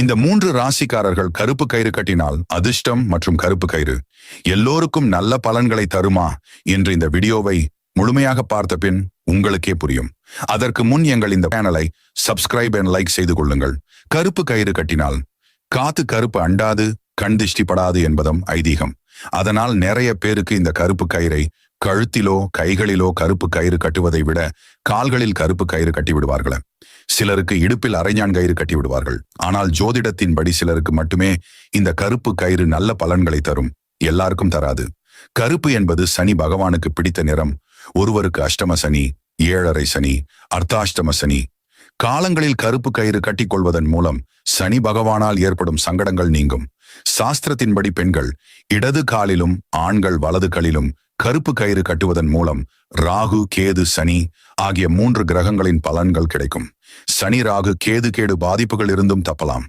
இந்த மூன்று ராசிக்காரர்கள் கருப்பு கயிறு கட்டினால் அதிர்ஷ்டம் மற்றும் கருப்பு கயிறு. எல்லோருக்கும் நல்ல பலன்களை தருமா என்று இந்த வீடியோவை முழுமையாக பார்த்த பின் உங்களுக்கே புரியும். அதற்கு முன் எங்கள் இந்த சேனலை சப்ஸ்கிரைப் அண்ட் லைக் செய்து கொள்ளுங்கள். கருப்பு கயிறு கட்டினால் காத்து கருப்பு அண்டாது கண் திஷ்டிப்படாது என்பதும் ஐதீகம். அதனால் நிறைய பேருக்கு இந்த கருப்பு கயிறை கழுத்திலோ கைகளிலோ கருப்பு கயிறு கட்டுவதை விட கால்களில் கருப்பு கயிறு கட்டி விடுவார்கள். சிலருக்கு இடுப்பில் அரைஞான் கயிறு கட்டி விடுவார்கள் ஆனால் ஜோதிடத்தின்படி சிலருக்கு மட்டுமே இந்த கருப்பு கயிறு நல்ல பலன்களை தரும். எல்லாருக்கும் தராது. கருப்பு என்பது சனி பகவானுக்கு பிடித்த நிறம். ஒருவருக்கு அஷ்டம சனி ஏழரை சனி அர்த்தாஷ்டம சனி. காலங்களில் கருப்பு கயிறு கட்டிக்கொள்வதன் மூலம் சனி பகவானால் ஏற்படும் சங்கடங்கள் நீங்கும். சாஸ்திரத்தின்படி பெண்கள் இடது காலிலும் ஆண்கள் வலது களிலும் கருப்பு கயிறு கட்டுவதன் மூலம் ராகு கேது சனி ஆகிய மூன்று கிரகங்களின் பலன்கள் கிடைக்கும். சனி ராகு கேது கேடு பாதிப்புகள் இருந்தும் தப்பலாம்.